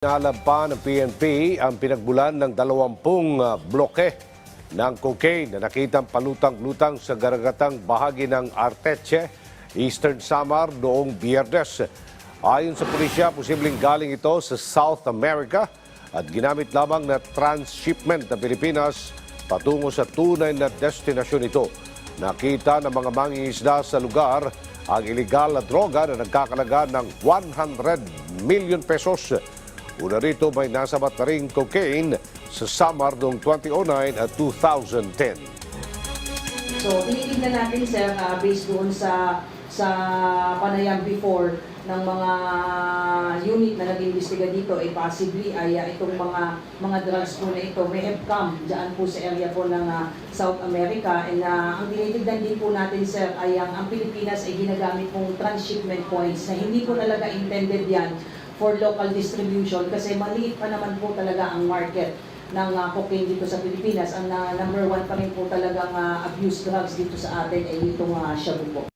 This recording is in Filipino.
Inalab pa ng PNP ang pinagbulan ng 20 ah, bloke ng cocaine na nakitang palutang-lutang sa garagatang bahagi ng Arteche, Eastern Samar noong biyernes. Ayon sa pulisya, posibleng galing ito sa South America at ginamit lamang na transshipment ng Pilipinas patungo sa tunay na destinasyon ito. Nakita ng mga mangingisda sa lugar ang iligal na droga na nagkakalaga ng 100 million pesos. Una rito may nasabat na ring cocaine sa Samar noong 2009 at 2010. So, tinitignan natin, sir, ah, based doon sa sa panayam before ng mga unit na nag-imbestiga dito, ay possibly ay ah, itong mga mga drugs po na ito may have come dyan po sa area po ng ah, South America. And ah, ang tinitignan din po natin, sir, ay ang, ang Pilipinas ay ginagamit pong transshipment points na hindi po talaga intended yan for local distribution kasi maliit pa naman po talaga ang market ng uh, cocaine dito sa Pilipinas. Ang ah, number one pa rin po talagang ah, abuse drugs dito sa atin ay itong uh, shabu po.